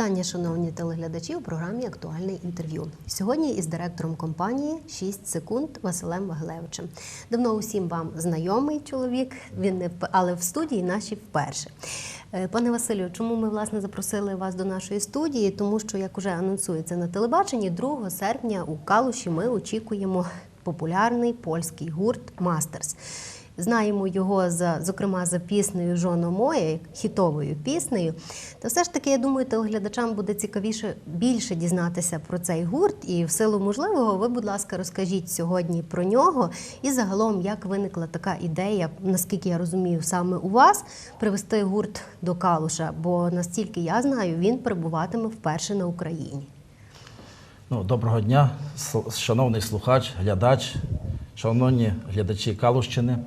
Вітання, шановні телеглядачі у програмі Актуальне інтерв'ю. Сьогодні із директором компанії «6 секунд Василем Вагилевичем. Давно усім вам знайомий чоловік, він не але в студії наші вперше. Е, Пане Василю, чому ми власне запросили вас до нашої студії? Тому що, як уже анонсується на телебаченні, 2 серпня у Калуші ми очікуємо популярний польський гурт Мастерс. Знаємо його за, зокрема, за піснею Жоно моє, хітовою піснею. Та все ж таки, я думаю, телеглядачам буде цікавіше більше дізнатися про цей гурт. І в силу можливого, ви, будь ласка, розкажіть сьогодні про нього і загалом, як виникла така ідея, наскільки я розумію, саме у вас привести гурт до Калуша. Бо настільки я знаю, він перебуватиме вперше на Україні. Ну, доброго дня, шановний слухач, глядач, шановні глядачі Калущини.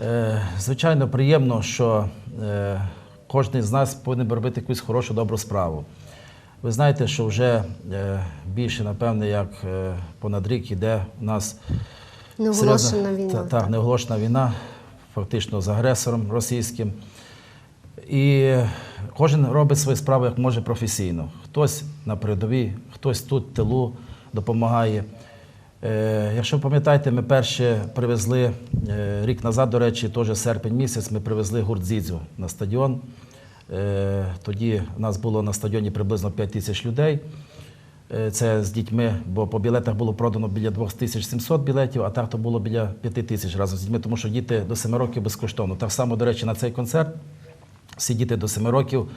Е, звичайно, приємно, що е, кожен з нас повинен робити якусь хорошу добру справу. Ви знаєте, що вже е, більше, напевне, як понад рік іде у нас Неоголошена серйозна- війна, Та, так, неоголошена війна, фактично з агресором російським. І кожен робить свою справу як може професійно. Хтось на передовій, хтось тут в тилу допомагає. Е, якщо ви пам'ятаєте, ми перше привезли е, рік назад, до речі, теж серпень місяць, ми привезли гурт Зідзю на стадіон. Е, тоді у нас було на стадіоні приблизно 5 тисяч людей. Це з дітьми, бо по білетах було продано біля 2700 білетів, а так то було біля 5 тисяч разом з дітьми, тому що діти до 7 років безкоштовно. Так само, до речі, на цей концерт всі діти до 7 років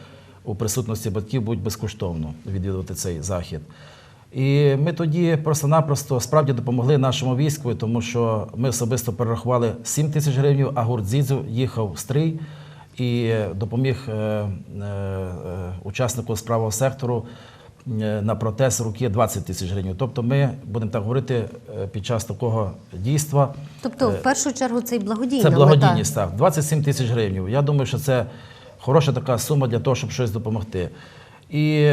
у присутності батьків будуть безкоштовно відвідувати цей захід. І ми тоді просто-напросто справді допомогли нашому війську, тому що ми особисто перерахували 7 тисяч гривень, а гурт Зідзю їхав стрій і допоміг е, е, е, учаснику з правого сектору е, на протез руки 20 тисяч гривень. Тобто ми, будемо так говорити, е, під час такого дійства Тобто, в першу чергу, це й благодійна це мета. благодійність, так. 27 тисяч гривень. Я думаю, що це хороша така сума для того, щоб щось допомогти. І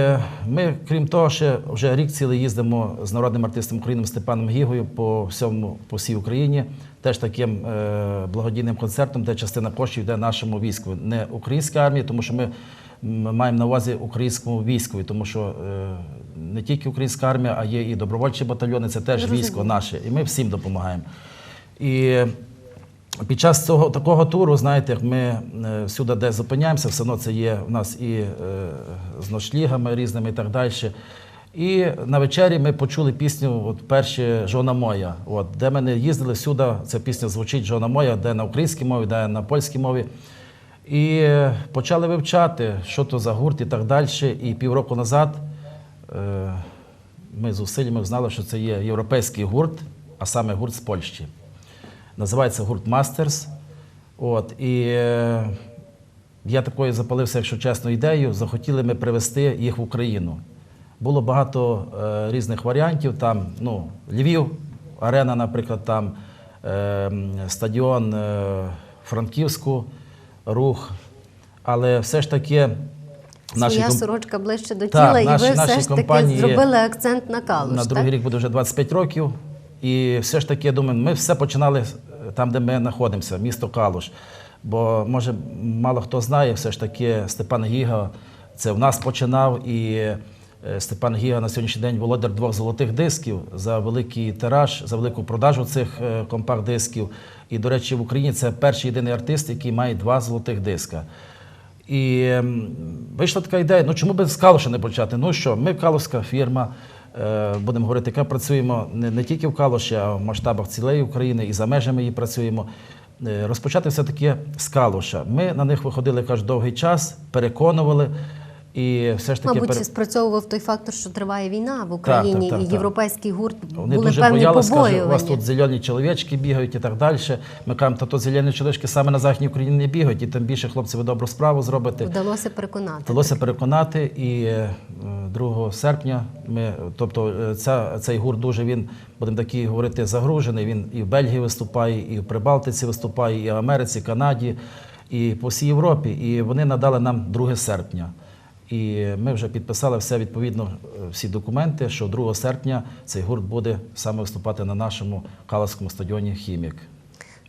ми, крім того, ще вже рік цілий їздимо з народним артистом України Степаном Гігою по всьому по всій Україні, теж таким е, благодійним концертом, де частина коштів йде нашому війську, не українській армії, тому що ми маємо на увазі українському військові, тому що е, не тільки українська армія, а є і добровольчі батальйони, це теж військо наше, і ми всім допомагаємо. І під час цього такого туру, знаєте, як ми е, всюди, де зупиняємося, все одно це є у нас і е, з ночлігами різними і так далі. І на вечері ми почули пісню от перші Жона моя. От, де ми не їздили всюди, ця пісня звучить Жона моя, де на українській мові, де на польській мові. І почали вивчати, що то за гурт і так далі. І півроку назад е, ми з зусиллями знали, що це є європейський гурт, а саме гурт з Польщі. Називається гурт Мастерс. От, і е, я такою запалився, якщо чесно, ідею. Захотіли ми привезти їх в Україну. Було багато е, різних варіантів. Там ну, Львів, арена, наприклад, там е, стадіон е, Франківську, рух. Але все ж таки наші Своя комп- сорочка ближче до Так, тіла, і наші- ви все ж таки компанії зробили акцент на калуш. на другий так? рік буде вже 25 років. І все ж таки, я думаю, ми все починали е, там, де ми знаходимося, місто Калуш. Бо, може, мало хто знає, все ж таки Степан Гіга це в нас починав. І е, Степан Гіга на сьогоднішній день володар двох золотих дисків за великий тираж, за велику продажу цих е, компакт-дисків. І, до речі, в Україні це перший єдиний артист, який має два золотих диска. І вийшла така ідея, ну чому би з Калуша не почати? Ну що, ми калуська фірма, будемо говорити, яка працюємо не, не тільки в Калуші, а в масштабах цілої України і за межами її працюємо. Е, Розпочати все-таки з Калуша. Ми на них виходили каже, довгий час, переконували. І все ж таки Мабуть, пере- спрацьовував той фактор, що триває війна в Україні, так, і так. європейський гурт Вони були дуже певні боялися, каже, у вас тут зелені чоловічки бігають і так далі. Ми кажемо, та то зелені чоловічки саме на Західній Україні не бігають, і тим більше хлопці ви добру справу зробите. Вдалося переконати. Вдалося переконати, і е, 2 серпня ми, тобто е, ця, цей гурт дуже він, будемо такі говорити, загружений. Він і в Бельгії виступає, і в Прибалтиці виступає, і в Америці, Канаді, і по всій Європі. І вони надали нам 2 серпня. І ми вже підписали все відповідно, е, всі документи, що 2 серпня цей гурт буде саме виступати на нашому Калаському стадіоні Хімік.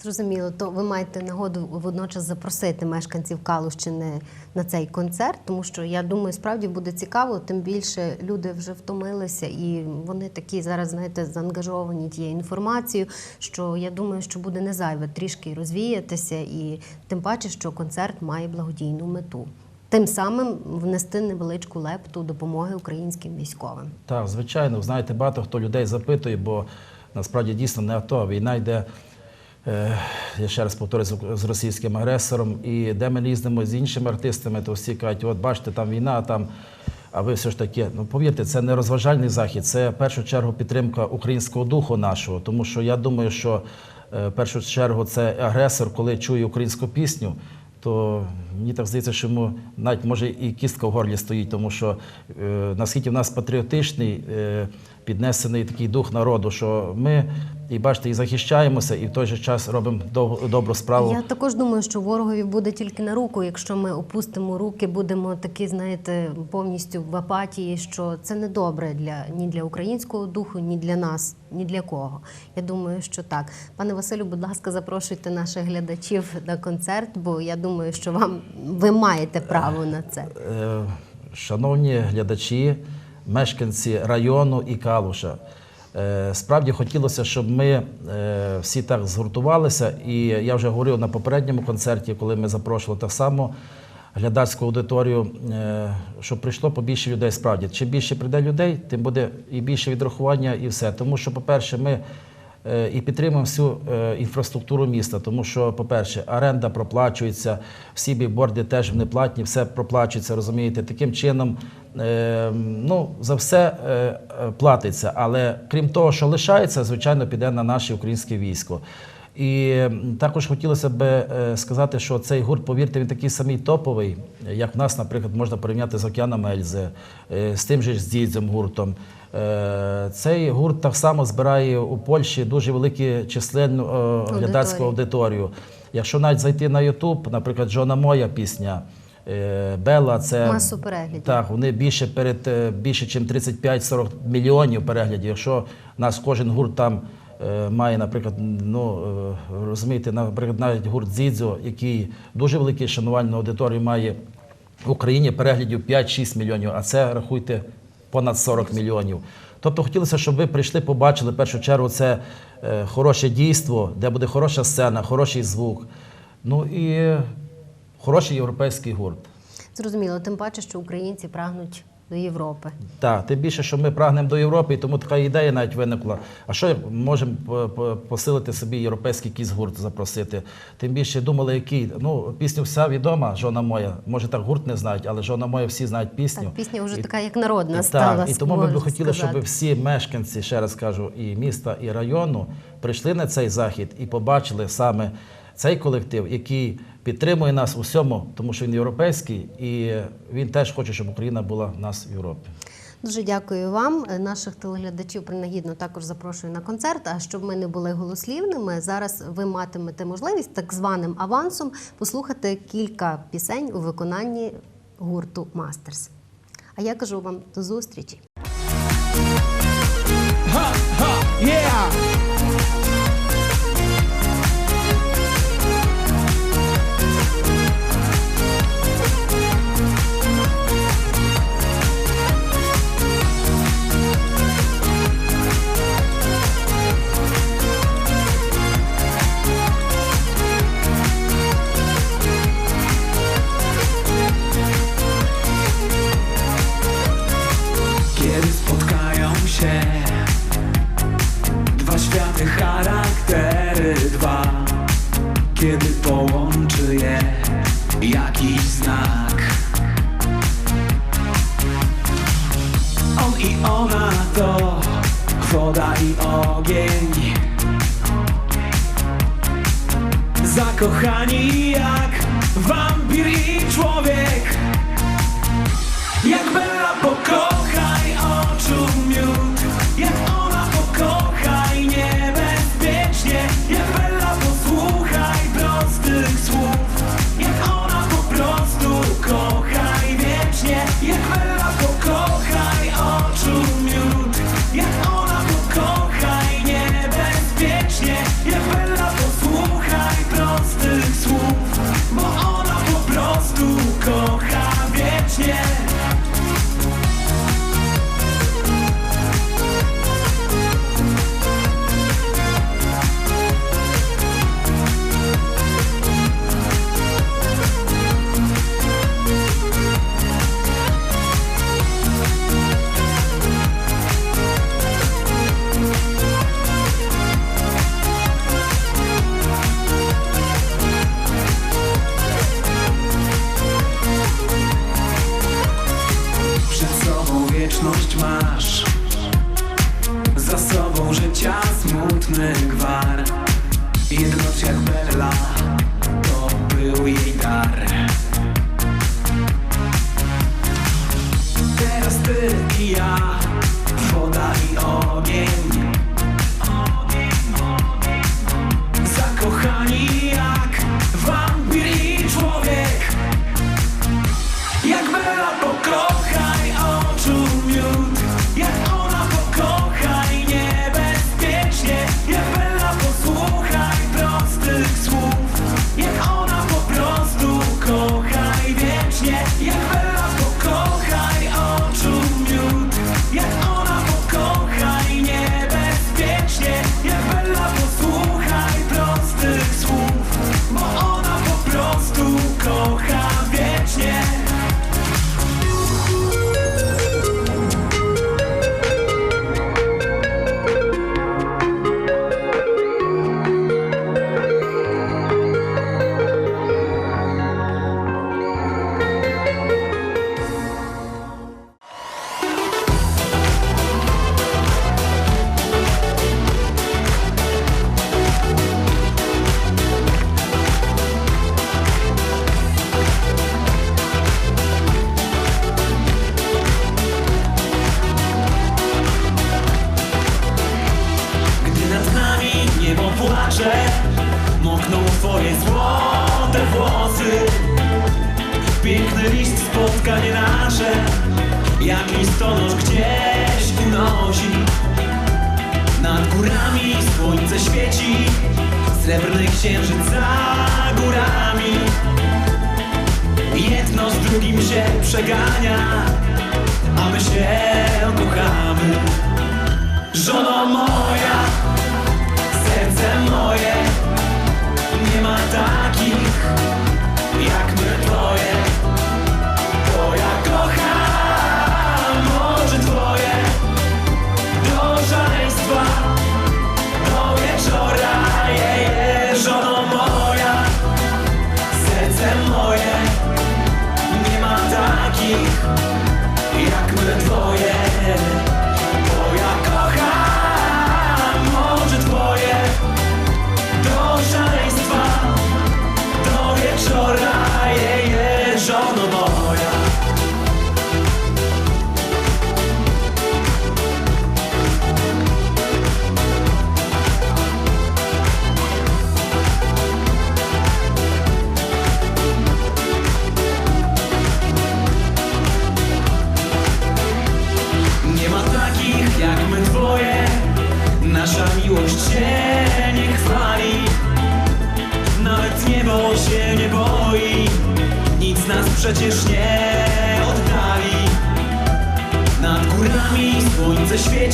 Зрозуміло, то ви маєте нагоду водночас запросити мешканців Калущини на цей концерт, тому що я думаю, справді буде цікаво. Тим більше люди вже втомилися, і вони такі зараз, знаєте, заангажовані тією інформацією, що я думаю, що буде не зайве трішки розвіятися, і тим паче, що концерт має благодійну мету. Тим самим внести невеличку лепту допомоги українським військовим. Так, звичайно, знаєте, багато хто людей запитує, бо насправді дійсно не АТО. Війна йде, е, я ще раз повторюю, з- з російським агресором. І де ми їздимо з іншими артистами, то всі кажуть, от бачите, там війна, а там. А ви все ж таки, ну повірте, це не розважальний захід, це в першу чергу підтримка українського духу нашого. Тому що я думаю, що е, в першу чергу це агресор, коли чує українську пісню, то мені так здається, що йому навіть може і кістка в горлі стоїть, тому що е, наскільки в нас патріотичний, е, піднесений такий дух народу, що ми і бачите, і захищаємося, і в той же час робимо дов- добру справу. Я також думаю, що ворогові буде тільки на руку, якщо ми опустимо руки, будемо такі, знаєте, повністю в апатії, що це не добре для ні для українського духу, ні для нас, ні для кого. Я думаю, що так. Пане Василю, будь ласка, запрошуйте наших глядачів на концерт, бо я думаю, що вам ви маєте право на це. Е, Шановні глядачі, мешканці району і Калуша. Е, Справді хотілося, щоб ми е, всі так згуртувалися. І я вже говорив на попередньому концерті, коли ми запрошували так само глядацьку аудиторію, е, щоб прийшло побільше людей. Справді, чим більше прийде людей, тим буде і більше відрахування, і все. Тому що, по-перше, ми і підтримуємо всю е, інфраструктуру міста, тому що, по-перше, оренда проплачується, всі бікборди теж вони платні, все проплачується, розумієте. Таким чином, е, ну, за все е, е, платиться. Але крім того, що лишається, звичайно, піде на наше українське військо. І також хотілося б е, сказати, що цей гурт, повірте, він такий самий топовий, як в нас, наприклад, можна порівняти з Океаном Ельзи, е, з тим же з Дідзем гуртом. Е, Цей гурт так само збирає у Польщі дуже велику численну е, глядацьку аудиторію. Якщо навіть зайти на Ютуб, наприклад, Джона Моя пісня. е, Бела, це Масу переглядів. так, вони більше перед більше, ніж 35-40 мільйонів переглядів. Якщо нас кожен гурт там має, наприклад, ну розумієте, наприклад, навіть гурт Зідзо, який дуже великий шанувальну аудиторію має в Україні переглядів 5-6 мільйонів, а це рахуйте понад 40 мільйонів. Тобто хотілося, щоб ви прийшли, побачили в першу чергу це е, хороше дійство, де буде хороша сцена, хороший звук. Ну і хороший європейський гурт. Зрозуміло, тим паче, що українці прагнуть до Європи. Так, тим більше, що ми прагнемо до Європи, і тому така ідея навіть виникла. А що можемо по- по- посилити собі європейський якийсь гурт запросити? Тим більше думали, який. Ну, пісня вся відома, жона моя. Може, так гурт не знають, але жона моя всі знають пісню. Так, пісня вже І- така, як народна і, стала. так, і тому ми б хотіли, сказати. щоб всі мешканці, ще раз кажу, і міста, і району прийшли на цей захід і побачили саме цей колектив, який підтримує нас у всьому, тому що він європейський, і він теж хоче, щоб Україна була в нас в Європі. Дуже дякую вам. Наших телеглядачів принагідно також запрошую на концерт. А щоб ми не були голослівними, зараз ви матимете можливість так званим авансом послухати кілька пісень у виконанні гурту Мастерс. А я кажу вам до зустрічі. Ha, ha, yeah! Zakochani jak wampir i człowiek. Jak Bella pokochaj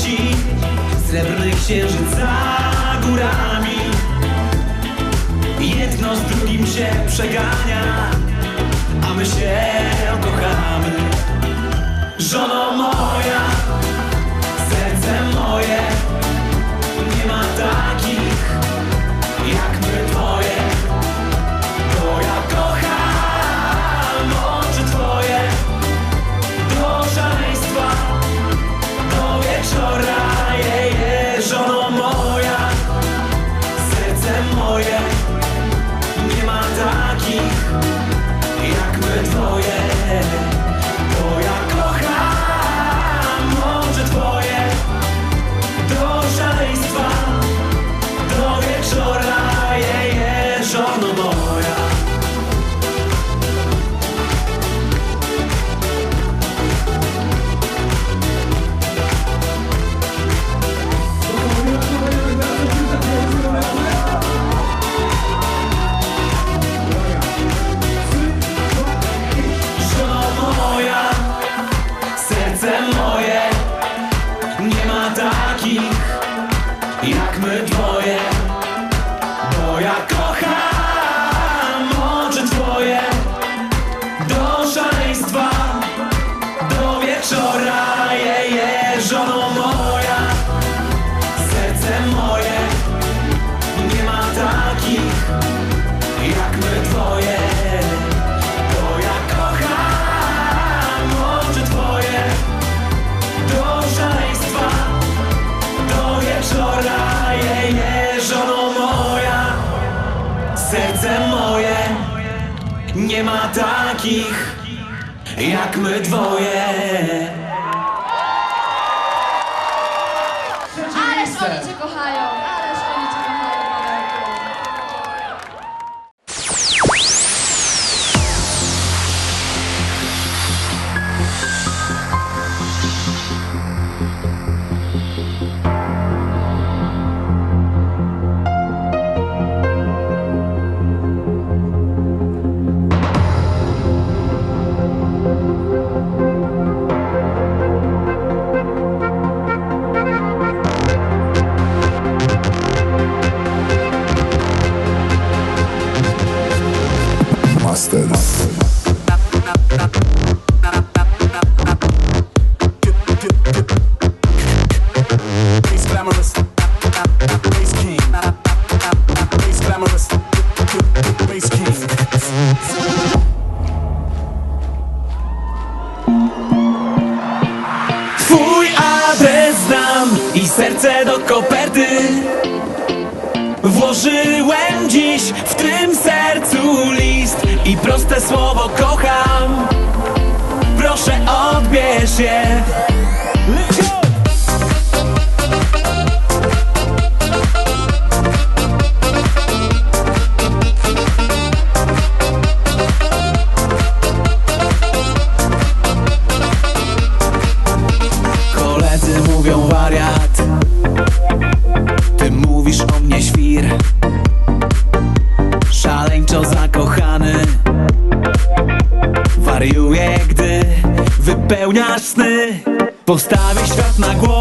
świeci Srebrny księżyc za górami. Jedno z drugim się przegania A my się kochamy. Żono moja, serce moje Nie ma takich jak my dwoje, bo jak jak my dwoje. Ależ oni cię kochają, się Postawię świat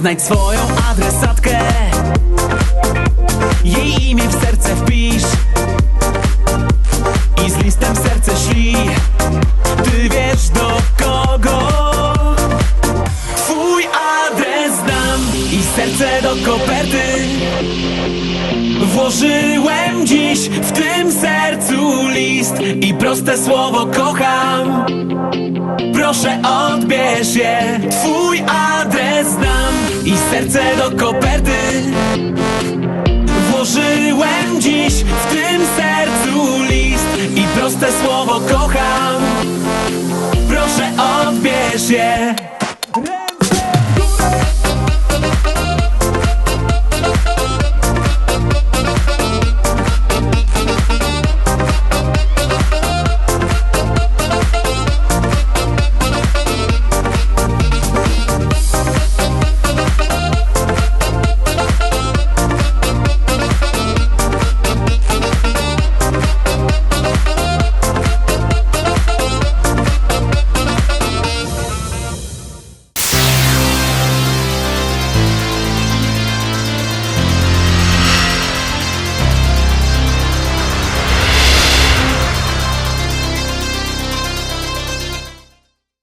Znajdź swoją adresatkę. Jej imię w serce wpisz. I z listem serce szli Ty wiesz do kogo. Twój adres znam i serce do koperty. Włożyłem dziś w tym sercu list i proste słowo kocham. Proszę odbierz je. Twój adres znam i serce do koperty. Włożyłem dziś w tym sercu list i proste słowo kocham. Proszę odbierz je